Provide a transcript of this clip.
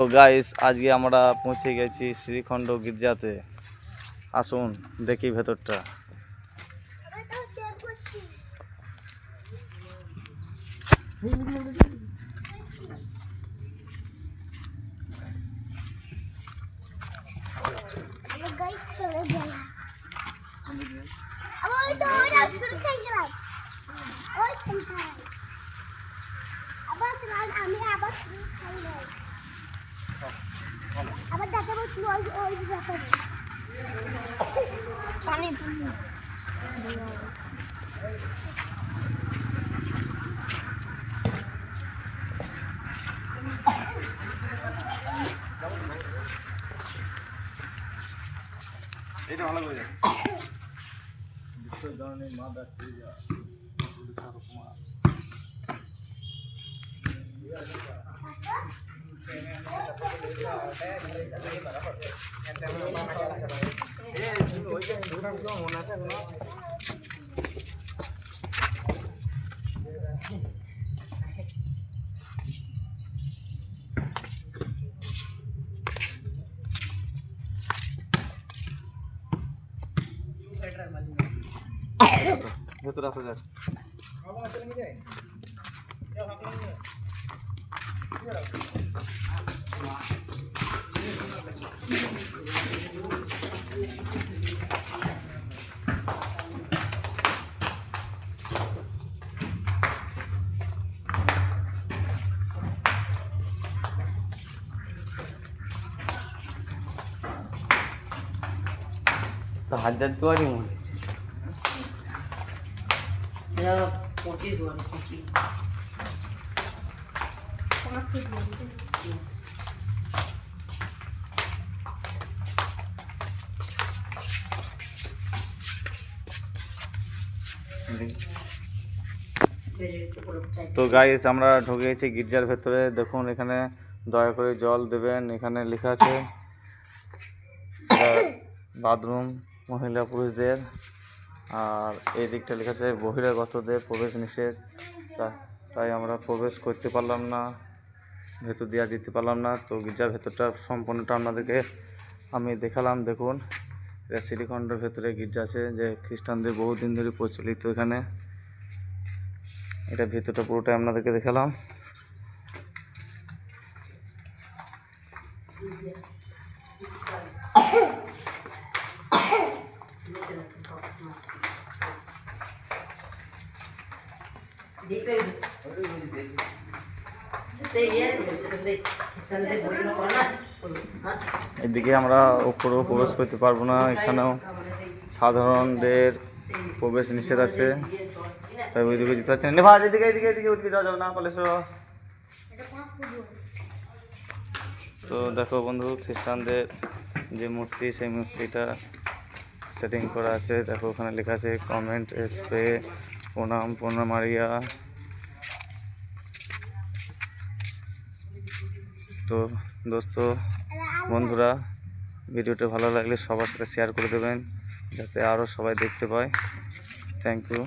তো গাইস আজকে আমরা পৌঁছে গেছি শ্রীখণ্ড গির্জাতে। আসুন দেখি ভেতরটা। আমরা গাইস চলে আবার ওই তো ওইটা শুরু থেকে গেলাম ওই খানটায়। আবার চলাম আমি আবার শুরু খাইলাম আবার দেখাবো শুরু ওই ওই ভেতরে আসা যাক তো হাজার দুয়ারই মনে হচ্ছে পঁচিশ দুয়ারে পঁচিশ। তো গাইস আমরা ঢুকে গেছি গির্জার ভেতরে। দেখুন এখানে দয়া করে জল দেবেন। এখানে লেখা আছে বাথরুম। মহিলা পুরুষদের। আর এই দিকটা লেখা আছে বহিরাগতদের প্রবেশ নিষেধ। তাই আমরা প্রবেশ করতে পারলাম না, ভেতর দিয়ে যেতে পারলাম না। তো গির্জার ভেতরটা, সম্পূর্ণটা আপনাদেরকে আমি দেখালাম। দেখুন, এটা শ্রীখণ্ডের ভেতরে গির্জা আছে, যে খ্রিস্টানদের বহুদিন ধরে প্রচলিত এখানে। এটা ভেতরটা পুরোটাই আপনাদেরকে দেখালাম দেখবে সেই ইয়ে সেই ইসলামে যে বইগুলো পড়ে না হ্যাঁ এদিকে আমরা উপরেও প্রবেশ করতে পারব না, এখানেও সাধারণদের প্রবেশ নিষেধ আছে। তাই ওইদিকে যেতে পারছি না। ভাই, এদিকে এদিকে এদিকে ওইদিকে যাওয়া যাবে না তো দেখো বন্ধু, খ্রিস্টানদের যে মূর্তি, সেই মূর্তিটা সেটিং করা আছে। দেখো ওখানে লেখা আছে কমেন্ট এসপে প্রণাম প্রণাম আরিয়া। তো দোস্ত, বন্ধুরা, ভিডিওটা ভালো লাগলে সবার সাথে শেয়ার করে দেবেন, যাতে আরও সবাই দেখতে পায়। Thank you